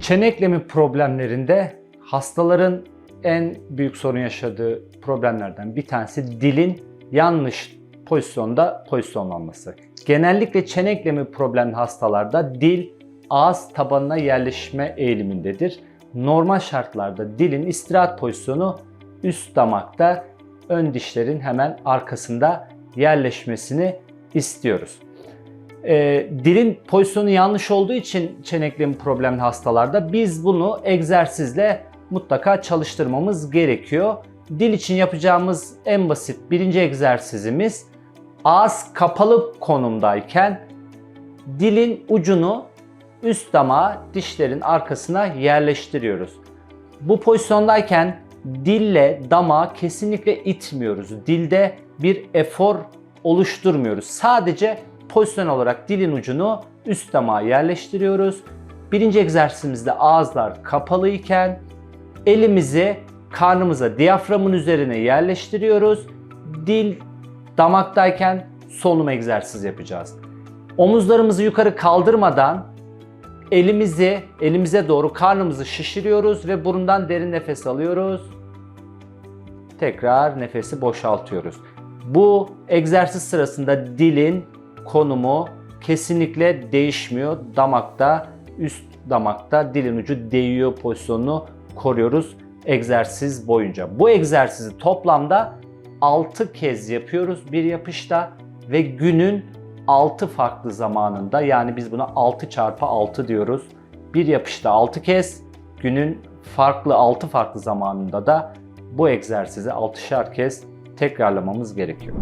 Çene eklemi problemlerinde hastaların en büyük sorun yaşadığı problemlerden bir tanesi dilin yanlış pozisyonda pozisyonlanması. Genellikle çene eklemi problemli hastalarda dil ağız tabanına yerleşme eğilimindedir. Normal şartlarda dilin istirahat pozisyonu üst damakta, ön dişlerin hemen arkasında yerleşmesini istiyoruz. Ee, dilin pozisyonu yanlış olduğu için çene eklemi problemli hastalarda biz bunu egzersizle mutlaka çalıştırmamız gerekiyor. Dil için yapacağımız en basit birinci egzersizimiz ağız kapalı konumdayken dilin ucunu üst damağa dişlerin arkasına yerleştiriyoruz. Bu pozisyondayken dille damağı kesinlikle itmiyoruz. Dilde bir efor oluşturmuyoruz. Sadece pozisyon olarak dilin ucunu üst damağa yerleştiriyoruz. Birinci egzersizimizde ağızlar kapalı iken elimizi karnımıza diyaframın üzerine yerleştiriyoruz. Dil damaktayken solunum egzersizi yapacağız. Omuzlarımızı yukarı kaldırmadan elimizi elimize doğru karnımızı şişiriyoruz ve burundan derin nefes alıyoruz. Tekrar nefesi boşaltıyoruz. Bu egzersiz sırasında dilin konumu kesinlikle değişmiyor. Damakta, üst damakta dilin ucu değiyor pozisyonunu koruyoruz egzersiz boyunca. Bu egzersizi toplamda 6 kez yapıyoruz bir yapışta ve günün 6 farklı zamanında yani biz buna 6 çarpı 6 diyoruz. Bir yapışta 6 kez günün farklı 6 farklı zamanında da bu egzersizi 6'şar kez tekrarlamamız gerekiyor.